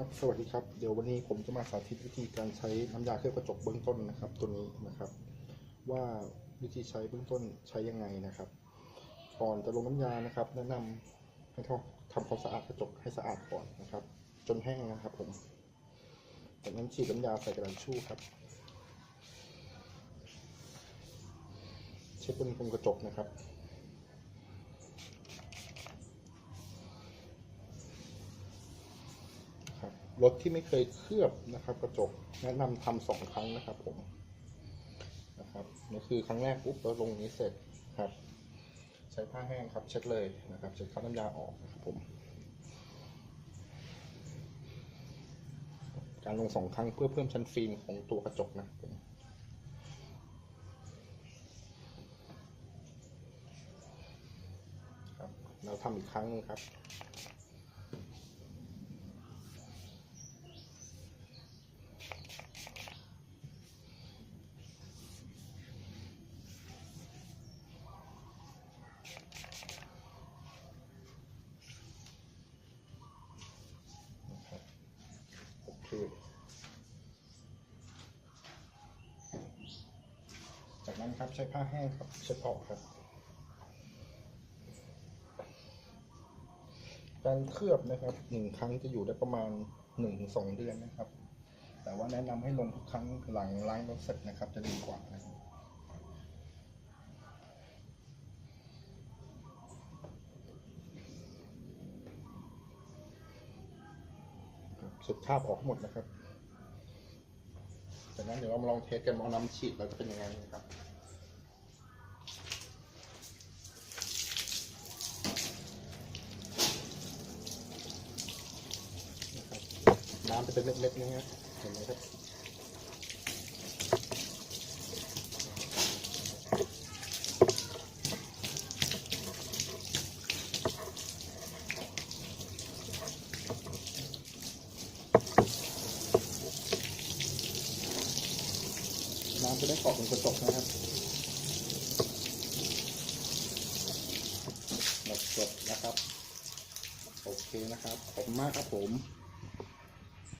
ครับสวัสดีครับเดี๋ยววันนี้ผมจะมาสาธิตวิธีการใช้น้ำยาเคลือบกระจกเบื้องต้นนะครับ ตัวนี้นะครับ ว่าวิธีใช้เบื้องต้นใช้ยังไงนะครับ ก่อนจะลงน้ำยานะครับ แนะนำให้ทำทำความสะอาดกระจกให้สะอาดก่อนนะครับ จนแห้งนะครับ ผมจากนั้นฉีดน้ำยาใส่กระดาษชู่ครับ เช็ดบนพรมกระจกนะครับ รถที่ไม่เคยเคลือบนะครับ กระจกแนะนำทำสองครั้งนะครับ ผมนะครับนี่คือครั้งแรกปุ๊บแล้วลงนี้เสร็จครับ ใช้ผ้าแห้งครับ เช็ดเลยนะครับ เช็ดข้าน้ำยาออกนะครับผม การลงสองครั้งเพื่อเพิ่มชั้นฟิล์มของตัวกระจกนะครับผมเราทำอีกครั้งหนึงครับ โอจากนั้นครับใช้ผ้าแห้งครับเช็ดออกครับ การเคลือบนะครับหนึ่งครั้งจะอยู่ได้ประมาณหนึ่งถึงสองเดือนนะครับ แต่ว่าแนะนำให้ลงทุกครั้งหลังล้างรถเสร็จนะครับจะดีกว่านะครับ สุดคาบออกหมดนะครับจากนั้นเดี๋ยวเรามาลองเทสกันว่าเอาน้ำฉีดเราจะเป็นยังไงนะครับน้ำจะเป็นเม็ดๆนะฮะเห็นไหมครับ จะได้เกาะบนกระจกนะครับหมดจบนะครับ โอเคนะครับ ขอบคุณมากครับผม